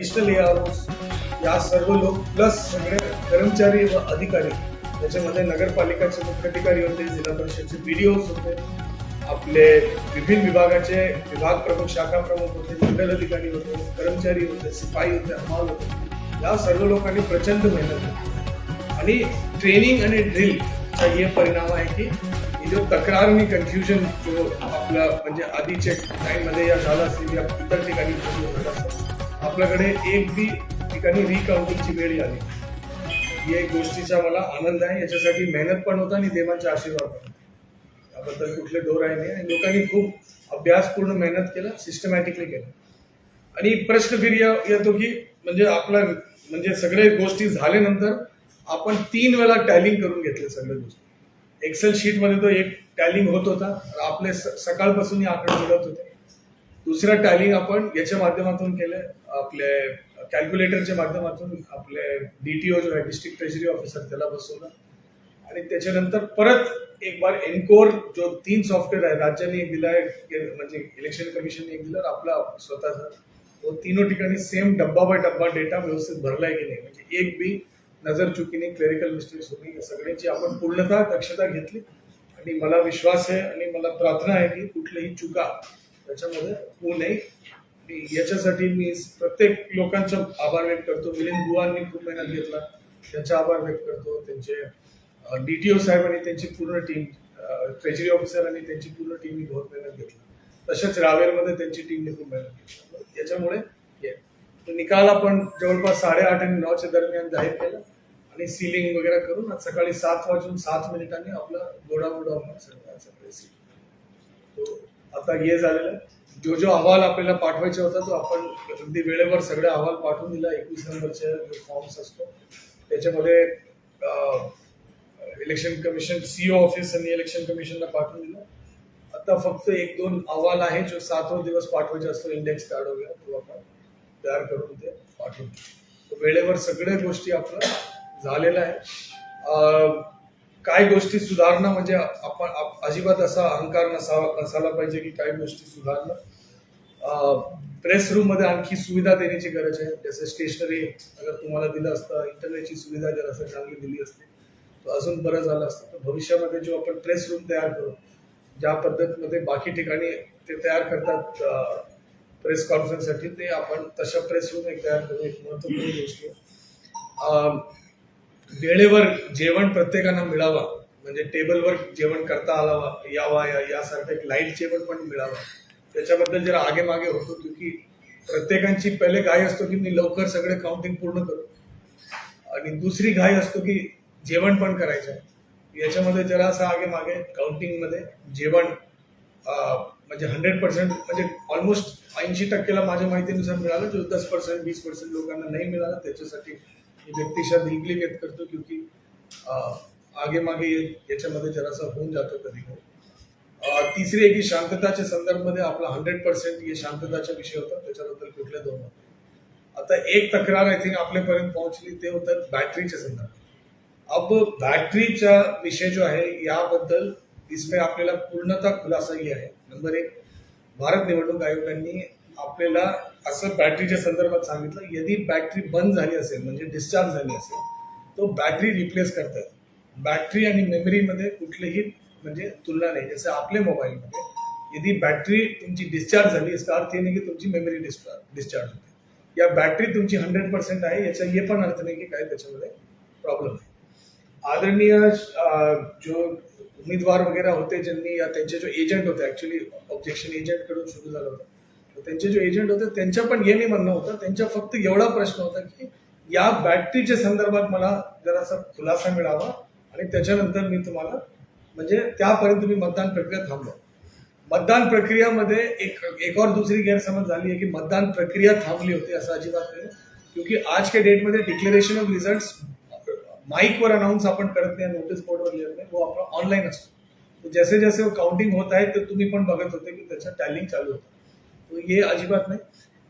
Digital एआरओस या सर्व लोक प्लस सगळे कर्मचारी व अधिकारी त्याच्यामध्ये नगरपालिकाचे मुख्य अधिकारी होते जिल्हा परिषदचे बीडीओज होते आपले विभिन्न विभागाचे विभाग प्रमुख शाखा प्रमुख होते मंडल अधिकारी होते कर्मचारी होते सिपाही होते हमाल होते. या सर्व लोकांनी प्रचंड मेहनत केली आणि ट्रेनिंग आणि ड्रिलचा हे परिणाम आहे की ही जो तक्रार आणि कन्फ्युजन जो आपला म्हणजे आधीच्या टाईममध्ये या झाला असेल या इतर ठिकाणी होत असतात आपल्याकडे एक बी ठिकाणी रिकाउंटिंगची वेळ आली ही एक गोष्टीचा मला आनंद आहे. याच्यासाठी मेहनत पण होता आणि देवांचा आशीर्वाद पण होते. याबद्दल कुठले डोर आहे नाही. आणि लोकांनी खूप अभ्यासपूर्ण मेहनत केला सिस्टमॅटिकली केलं. आणि प्रश्न फिर या- येतो की म्हणजे आपला म्हणजे सगळे गोष्टी झाल्यानंतर आपण तीन वेळा टॅलिंग करून घेतले सगळ्या गोष्टी. एक्सेल शीटमध्ये तो एक टॅलिंग होत होता. आपले स- सकाळपासून हे आकडे मिळत होते. दुसरा टॅलिंग आपण याच्या माध्यमातून केलं आपले कॅल्क्युलेटरच्या माध्यमातून आपले डीटीओ जो आहे डिस्ट्रिक्ट ट्रेजरी ऑफिसर त्याला बसवलं. आणि त्याच्यानंतर परत एक बार एनकोर जो तीन सॉफ्टवेअर आहे राज्याने एक दिला आहे म्हणजे इलेक्शन कमिशनने एक दिला आपला स्वतःचा. तो तीनो ठिकाणी सेम डब्बा बाय डब्बा डेटा व्यवस्थित भरलाय की नाही? म्हणजे एक बी नजर चुकीने क्लेरिकल मिस्टेक्स होती या सगळ्याची आपण पूर्णतः दक्षता घेतली. आणि मला विश्वास आहे आणि मला प्रार्थना आहे की कुठलीही चुका त्याच्यामध्ये होऊ नये. आणि याच्यासाठी मी प्रत्येक लोकांचा आभार व्यक्त करतो. मिलिंद बुवांनी खूप मेहनत घेतला. त्यांचा आभार व्यक्त करतो. त्यांचे डी टी साहेब आणि त्यांची पूर्ण टीम ट्रेजरी ऑफिसर आणि त्यांची पूर्ण टीमनी बहुत मेहनत घेतली. तसेच रावेरमध्ये त्यांची टीमने खूप मेहनत घेतली. याच्यामुळे निकाल आपण जवळपास साडेआठ आणि नऊच्या दरम्यान जाहीर केला. आणि सिलिंग वगैरे करून आज सकाळी सात वाजून सात मिनिटांनी आपला गोडामोडा होणार सगळ्या सगळे सिलिंग आता हे झालेलं. आहे. जो जो अहवाल आपल्याला पाठवायचा होता तो आपण अगदी वेळेवर सगळे अहवाल पाठवून दिला. एकवीस नंबरच्या जो फॉर्म्स असतो त्याच्यामध्ये इलेक्शन कमिशन सीओ ऑफिस आणि इलेक्शन कमिशनला पाठवून दिलं. आता फक्त एक दोन अहवाल आहे जो सातवा दिवस पाठवायचा असतो इंडेक्स कार्ड वगैरे तो आपण तयार करून ते पाठवून वेळेवर सगळ्या गोष्टी आपलं झालेल्या आहे काय गोष्टी सुधारणं म्हणजे आपण आप- अजिबात असा अहंकार नसावा नसायला पाहिजे की काही गोष्टी सुधारणं. प्रेस रूममध्ये आणखी सुविधा देण्याची गरज आहे. जसं स्टेशनरी अगर तुम्हाला दिलं असतं इंटरनेटची सुविधा जर असं चांगली दिली असते तर अजून बरं झालं असतं. तर भविष्यामध्ये जो आपण प्रेस रूम तयार करू ज्या पद्धतीमध्ये बाकी ठिकाणी ते तयार करतात प्रेस कॉन्फरन्ससाठी ते आपण तशा प्रेस रूम एक तयार करू. एक महत्त्वपूर्ण गोष्ट आहे. वेळेवर जेवण प्रत्येकांना मिळावा. म्हणजे टेबलवर जेवण करता आलावा यावा या यासारखं एक लाइट जेवण पण मिळावं. त्याच्याबद्दल जरा आगे मागे होतो की प्रत्येकांची पहिले घाई असतो की मी लवकर सगळे काउंटिंग पूर्ण करू. आणि दुसरी घाई असतो की जेवण पण करायचं. आहे याच्यामध्ये जरा असं आगे मागे काउंटिंगमध्ये जेवण म्हणजे हंड्रेड पर्सेंट म्हणजे ऑलमोस्ट ऐंशी टक्केला माझ्या माहितीनुसार मिळालं जो दस पर्सेंट वीस पर्सेंट लोकांना नाही मिळालं त्याच्यासाठी मी व्यक्तिशः दिलगिरी व्यक्त करतो क्योंकि आगे मागे याच्यामध्ये जरासा होऊन जातो कधी कधी तिसरी आहे की शांतताच्या संदर्भामध्ये आपला हंड्रेड पर्सेंट हे शांतताचा विषय होता त्याच्याबद्दल कुठले दोन होते आता एक तक्रार आय थिंक आपल्यापर्यंत पोहोचली ते होतं बॅटरीच्या संदर्भात. अब बॅटरीचा विषय जो आहे याबद्दल इसमें आपल्याला पूर्णतः खुलासाही आहे. नंबर एक भारत निवडणूक आयोगांनी आपल्याला असं बॅटरीच्या संदर्भात सांगितलं यदि बॅटरी बंद झाली असेल म्हणजे डिस्चार्ज झाली असेल तो बॅटरी रिप्लेस करतात. बॅटरी आणि मेमरीमध्ये कुठलीही म्हणजे तुलना नाही. जसं आपल्या मोबाईलमध्ये यदि बॅटरी तुमची डिस्चार्ज झाली याचा अर्थ हे नाही की तुमची मेमरी डिस्चार्ज डिस्चार्ज होते. या बॅटरी तुमची हंड्रेड पर्सेंट आहे याचा हे पण अर्थ नाही की काय त्याच्यामध्ये प्रॉब्लेम आहे आदरणीय जो उमेदवार वगैरे होते ज्यांनी या त्यांचे जो एजंट होते ऍक्च्युली ऑब्जेक्शन एजंटकडून सुरू झालं होतं. त्यांचे जे एजंट होते त्यांच्या पण हे मी म्हणणं होतं. त्यांच्या फक्त एवढा प्रश्न होता की या बॅटरीच्या संदर्भात मला जरासा खुलासा मिळावा आणि त्याच्यानंतर मी तुम्हाला म्हणजे त्यापर्यंत मी मतदान प्रक्रिया थांबलो मतदान प्रक्रियामध्ये एक एक और दुसरी गैरसमज झाली आहे की मतदान प्रक्रिया थांबली होती असं अजिबात नाही. क्योंकि आज के डेटमध्ये डिक्लेरेशन ऑफ रिझल्ट माईकवर अनाऊन्स आपण करत नाही नोटीस बोर्डवर लिहित नाही. तो आपला ऑनलाईन असतो. जसे जैसे जैसे काउंटिंग होत आहे तर तुम्ही पण बघत होते की त्याचं टॅलिंग चालू होतं. हे अजिबात नाही.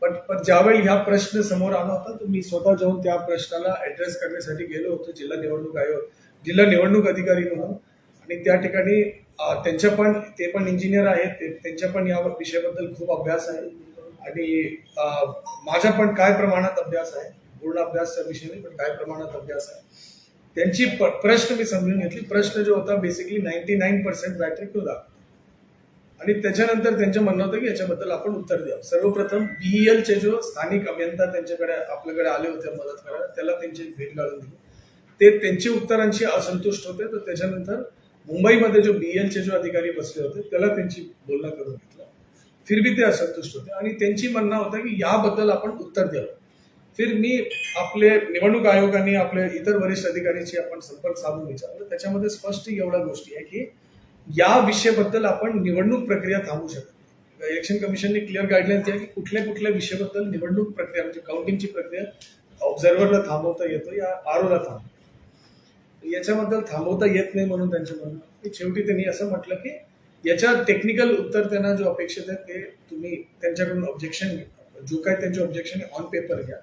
पण पण ज्यावेळी ह्या प्रश्न समोर आला होता तर मी स्वतः जाऊन त्या प्रश्नाला ऍड्रेस करण्यासाठी गेलो होतो जिल्हा निवडणूक आयोग जिल्हा निवडणूक अधिकारी म्हणून. आणि त्या ठिकाणी त्यांच्या पण ते पण इंजिनियर आहेत ते- त्यांच्या पण या विषयाबद्दल खूप अभ्यास आहे. आणि माझा पण काय प्रमाणात अभ्यास आहे पूर्ण अभ्यासचा विषय नाही पण काय प्रमाणात अभ्यास आहे. त्यांची प- प्रश्न मी समजून घेतली. प्रश्न जो होता basically ninety nine percent battery तो दाखवतो आणि त्याच्यानंतर त्यांचं म्हणणं होतं की याच्याबद्दल आपण उत्तर द्यावं. सर्वप्रथम बीईएलचे जो स्थानिक अभियंता त्यांच्याकडे आपल्याकडे आले होते मदत करायला त्याला त्यांची भेट घालून दिली. ते त्यांची उत्तरांशी असंतुष्ट होते. तर त्याच्यानंतर मुंबईमध्ये जो बीएलचे जो अधिकारी बसले होते त्याला त्यांची बोलणं करून घेतलं. फिर ते असंतुष्ट होते. आणि त्यांची म्हणणं होतं की याबद्दल आपण उत्तर द्यावं. फिर मी आपले निवडणूक आयोगाने आपले इतर वरिष्ठ अधिकाऱ्यांशी आपण संपर्क साधून विचारलं. त्याच्यामध्ये स्पष्ट एवढ्या गोष्टी आहे की या विषयाबद्दल आपण निवडणूक प्रक्रिया थांबवू शकत इलेक्शन कमिशनने क्लिअर गाईडलाईन दिली की कुठल्या कुठल्या विषयाबद्दल निवडणूक प्रक्रिया म्हणजे काउंटिंगची प्रक्रिया ऑब्झर्व्हरला थांबवता येतो या आरोला थांबवतो. याच्याबद्दल थांबवता येत नाही म्हणून त्यांच्या म्हणणं शेवटी त्यांनी असं म्हटलं की याच्या टेक्निकल उत्तर त्यांना जो अपेक्षित आहे ते तुम्ही त्यांच्याकडून ऑब्जेक्शन जो काय त्यांचे ऑब्जेक्शन आहे ऑन पेपर घ्या.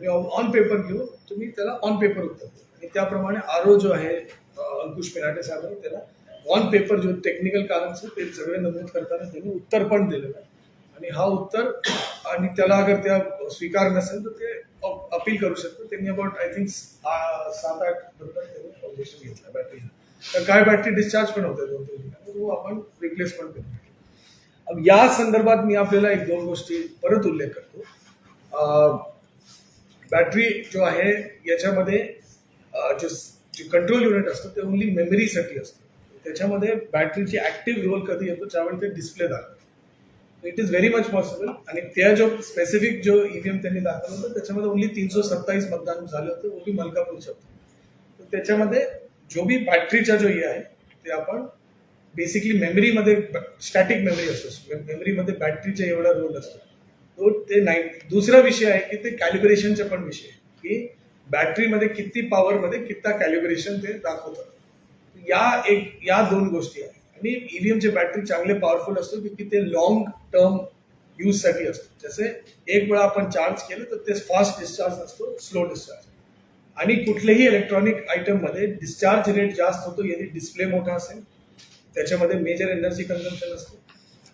आणि ऑन पेपर घेऊन तुम्ही त्याला ऑन पेपर उत्तर द्या. आणि त्याप्रमाणे आरो जो आहे अंकुश पिराटे साहेबांनी त्याला ऑन पेपर जो टेक्निकल कारण ते सगळे नमूद करताना त्यांनी उत्तर पण दिलेलं आहे. आणि हा उत्तर आणि त्याला अगर त्या स्वीकार नसेल तर ते अपील करू शकतो त्यांनी अबाउट आय थिंक सात आठ बरोबर त्यांनी ऑब्जेक्शन घेतलं बॅटरी तर काय बॅटरी डिस्चार्ज पण होते दोन तीन ठिकाणी तो आपण रिप्लेस पण करू अब या संदर्भात मी आपल्याला एक दोन गोष्टी परत उल्लेख करतो. बॅटरी जो आहे याच्यामध्ये जो जे कंट्रोल युनिट असतो ते ओनली मेमरीसाठी असतो. त्याच्यामध्ये बॅटरीची ऍक्टिव्ह रोल कधी येतो ज्यावेळी ते डिस्प्ले दाखवतो. It is very much possible आणि त्या जो स्पेसिफिक जो ईव्हीएम त्यांनी दाखवलं होतं त्याच्यामध्ये ओनली तीनशे सत्तावीस मतदान झाले होते ओनली भी मलकापूर शब्द तर त्याच्यामध्ये जो बी बॅटरीचा जो हे आहे ते आपण बेसिकली मेमरीमध्ये स्टॅटिक मेमरी असतो. मेमरीमध्ये बॅटरीचा एवढा रोल असतो. तो ते नाही दुसरा विषय आहे की ते कॅल्क्युलेशनचा पण विषय आहे. की बॅटरीमध्ये किती पॉवरमध्ये किती कॅल्क्युलेशन ते दाखवतात. या एक या दोन गोष्टी आहेत. आणि ईव्हीएमचे बॅटरी चांगले पॉवरफुल असतो की ते लॉंग टर्म यूजसाठी असतो. जसे एक वेळा आपण चार्ज केलं तर ते फास्ट डिस्चार्ज असतो स्लो डिस्चार्ज आणि कुठल्याही इलेक्ट्रॉनिक आयटममध्ये डिस्चार्ज रेट जास्त होतो यदि डिस्प्ले मोठा असेल. त्याच्यामध्ये मेजर एनर्जी कन्झम्पन असतो.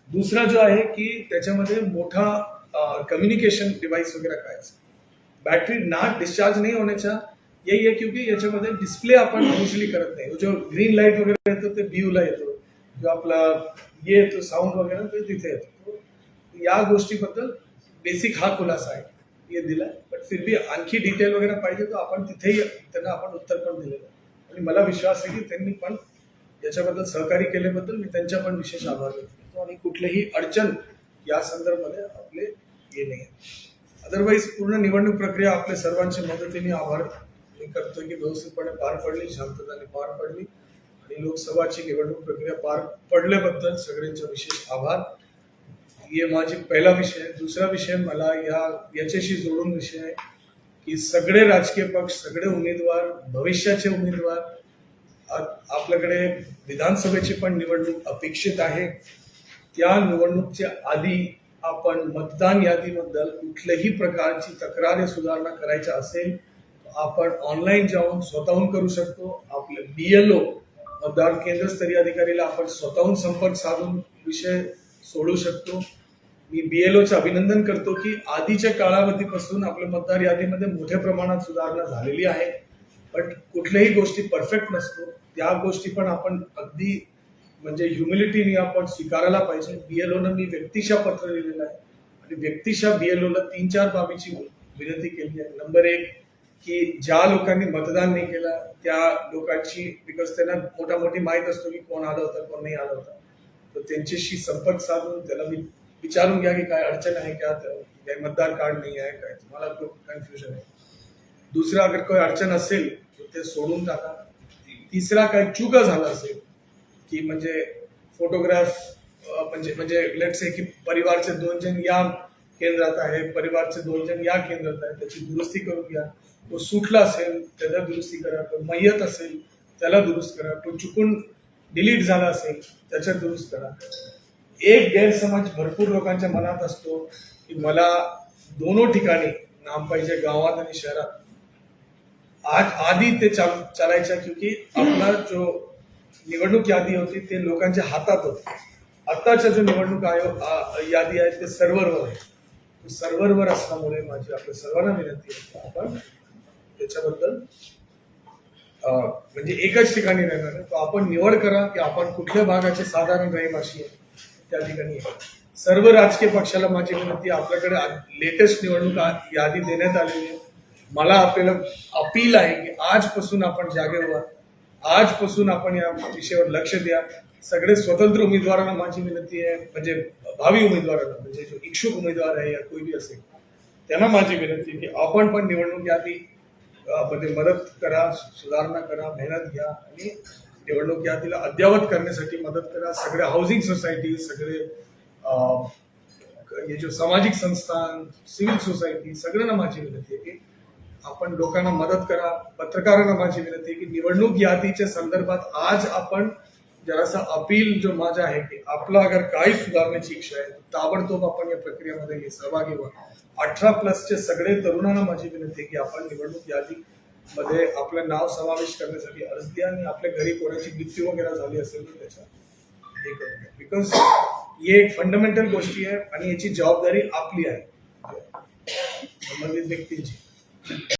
दुसरा जो आहे की त्याच्यामध्ये मोठा कम्युनिकेशन डिव्हाइस वगैरे काय असतो बॅटरी ना डिस्चार्ज नाही होण्याच्या यही है क्योंकि याच्यामध्ये डिस्प्ले आपण युजली करत नाही. जो ग्रीन लाइट वगैरे येतो ते ब्ल्यू ला येतो. जो आपला ये येतो साऊंड वगैरे ते तिथे येतो. तो या गोष्टीबद्दल बेसिक हा खुलासा आहे. हे दिला बट फिर बी आणखी डिटेल वगैरे पाहिजे तर आपण तिथेही त्यांना आपण उत्तर पण दिलेलं आहे. आणि मला विश्वास आहे की त्यांनी पण याच्याबद्दल सहकार्य केल्याबद्दल मी त्यांच्या पण विशेष आभार व्यक्त करतो. आणि कुठलीही अडचण या संदर्भामध्ये आपले हे नाही अदरवाईज पूर्ण निवडणूक प्रक्रिया आपल्या सर्वांच्या मदतीने आभार मी करतोय की व्यवस्थितपणे पार पडली शांतताने पार पडली. आणि लोकसभाची निवडणूक प्रक्रिया पार पडल्याबद्दल सगळ्यांचा विशेष आभार. हे माझी पहिला विषय आहे. दुसरा विषय मला या याच्याशी जोडून विषय आहे की सगळे राजकीय पक्ष सगळे उमेदवार भविष्याचे उमेदवार आपल्याकडे विधानसभेची पण निवडणूक अपेक्षित आहे. त्या निवडणूकच्या आधी आपण मतदान यादीबद्दल कुठल्याही प्रकारची तक्रारी सुधारणा करायच्या असेल आपण ऑनलाईन जाऊन स्वतःहून करू शकतो. आपले बीएलओ मतदार केंद्रस्तरीय अधिकारीला आपण स्वतःहून संपर्क साधून विषय सोडू शकतो. मी बीएलओचं अभिनंदन करतो की आधीच्या काळावधीपासून आपल्या मतदार यादीमध्ये मोठ्या प्रमाणात सुधारणा झालेली आहे. बट कुठल्याही गोष्टी परफेक्ट नसतो. त्या गोष्टी पण आपण अगदी म्हणजे ह्युमिलिटीने आपण स्वीकारायला पाहिजे. बीएलओनं मी व्यक्तिशा पत्र लिहिलेलं आहे. आणि व्यक्तिशा बीएलओला तीन चार बाबीची विनंती केली आहे. नंबर एक की ज्या लोकांनी मतदान नाही केलं त्या लोकांची बिकॉज त्यांना मोठा मोठी माहीत असतो की कोण आलं होतं कोण नाही आलं होतं. तर त्यांच्याशी संपर्क साधून त्याला मी विचारून घ्या की काय अडचण आहे का त्या- काय मतदार कार्ड नाही आहे काय. तुम्हाला कन्फ्युजन आहे. दुसरा अगर काही अडचण असेल तर ते सोडून टाका. तिसरा काय चुका झाला असेल की म्हणजे फोटोग्राफ म्हणजे म्हणजे लेट से की परिवारचे दोन जण या केंद्रात आहे परिवारचे दोन जण या केंद्रात आहे त्याची दुरुस्ती करून घ्या. तो सुटला असेल त्याला दुरुस्ती करा. तो मय्यत असेल त्याला दुरुस्त करा. तो चुकून डिलीट झाला असेल त्याच्या दुरुस्त करा. एक गैरसमज भरपूर लोकांच्या मनात असतो की मला दोनो ठिकाणी नाम पाहिजे गावात आणि शहरात. आज आधी ते चाल चालायच्या क्योंकि आपला जो निवडणूक यादी होती ते लोकांच्या हातात होती. आत्ताच्या जो निवडणूक आयोग यादी आहे ते सर्व्हरवर आहे. सर्व्हरवर असल्यामुळे माझी आपल्या सर्वांना विनंती आहे आपण त्याच्याबद्दल म्हणजे एकच ठिकाणी राहणार आहे. तो आपण निवड करा की आपण कुठल्या भागाचे साधारण रहिवाशी आहे त्या ठिकाणी सर्व राजकीय पक्षाला माझी विनंती आपल्याकडे लेटेस्ट निवडणूक यादी देण्यात आलेली आहे मला आपल्याला अपील आहे की आजपासून आपण जागे व्हा आजपासून आपण या विषयावर लक्ष द्या सगळे स्वतंत्र उमेदवारांना माझी विनंती आहे म्हणजे भावी उमेदवारांना म्हणजे जो इच्छुक उमेदवार आहे या कोई बी असेल त्यांना माझी विनंती आहे की आपण पण निवडणूक यादी अ, मध्ये मदत करा सुधारणा करा मेहनत घ्या आणि निवडणूक यादीला अद्ययावत करण्यासाठी मदत करा. सगळे हाऊसिंग सोसायटी सगळे हे जो सामाजिक संस्थान सिव्हिल सोसायटी सगळ्यांना माझी विनंती आहे की आपण लोकांना मदत करा. पत्रकारांना माझी विनंती आहे की निवडणूक यादीच्या संदर्भात आज आपण जरासा अपील जो माझा आहे की आपला अगर काही सुधारण्याची इच्छा आहे ताबडतोब आपण या प्रक्रियेमध्ये सहभागी व्हा. अठरा प्लसचे सगळे तरुणांना माझी विनंती आहे की आपण निवडणूक यादी मध्ये आपलं नाव समावेश करण्यासाठी अर्ज द्या आणि आपल्या घरी कोणाची मृत्यू वगैरे झाली असेल तर त्याच्या हे करून द्या बिकॉज ही एक फंडामेंटल गोष्टी आहे आणि याची जबाबदारी आपली आहे. संबंधित व्यक्तींची.